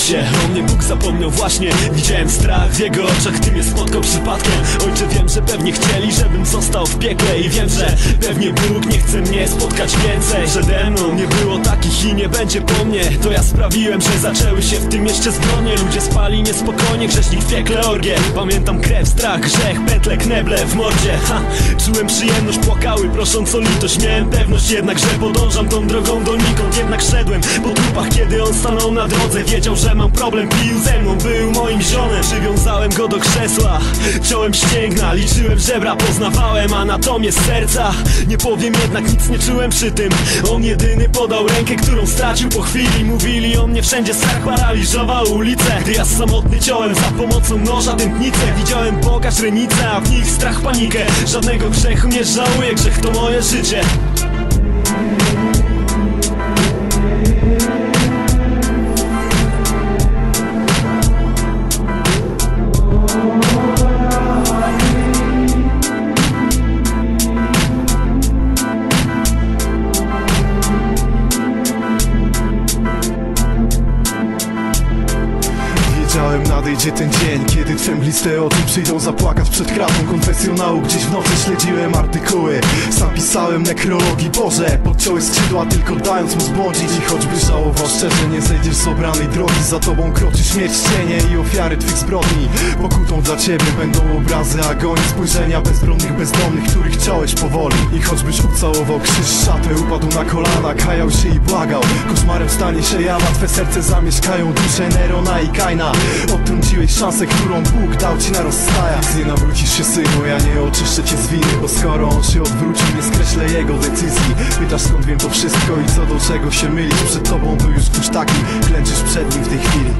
się. O mnie Bóg zapomniał właśnie. Widziałem strach w jego oczach, gdy mnie spotkał przypadkiem. Ojcze wiem, że pewnie chcieli, żebym został w piekle I wiem, że pewnie Bóg nie chce mnie spotkać więcej. Przede mną nie było takich i nie będzie po mnie. To ja sprawiłem, że zaczęły się w tym jeszcze zbrodnie Ludzie spali niespokojnie, grzesznik w piekle orgie. Pamiętam krew, strach, grzech, pętle, kneble w mordzie. Ha, Czułem przyjemność, płakały prosząc o litość. Miałem pewność jednak, że podążam tą drogą donikąd Jednak szedłem trupach, kiedy on stanął na drodze Wiedział, że mam problem, pił ze mną, był moim zionem Przywiązałem go do krzesła, ciąłem ścięgna Liczyłem żebra, poznawałem anatomię serca. Nie powiem jednak, nic nie czułem przy tym. On jedyny podał rękę, którą stracił po chwili. Mówili o mnie wszędzie, strach paraliżował ulicę. Gdy ja samotny ciąłem za pomocą noża tętnicę Widziałem Boga źrenicę, a w nich strach, panikę. Żadnego grzechu nie żałuję, grzech to moje życie nadejdzie ten dzień, kiedy twe mgliste oczy przyjdą zapłakać przed kratą konfesjonału. Gdzieś w nocy śledziłem artykuły, sam pisałem nekrologii Boże, podciąłeś skrzydła tylko dając mu zbłądzić I choćby żałował szczerze, nie zejdziesz z obranej drogi. Za tobą kroczy śmierć, cienie i ofiary twych zbrodni. Pokutą dla ciebie będą obrazy agonii Spojrzenia bezbronnych, bezdomnych, których chciałeś powoli. I choćbyś ucałował krzyż szatę, upadł na kolana Kajał się i błagał, koszmarem stanie się jama Twe serce zamieszkają dusze Nerona i Kaina Odtrąciłeś szansę, którą Bóg dał ci na rozstajach Nie nawrócisz się synu, ja nie oczyszczę cię z winy Bo skoro on się odwrócił, nie skreślę jego decyzji. Pytasz skąd wiem to wszystko i co do czego się mylisz? Przed tobą był już ktoś taki, klęczysz przed nim w tej chwili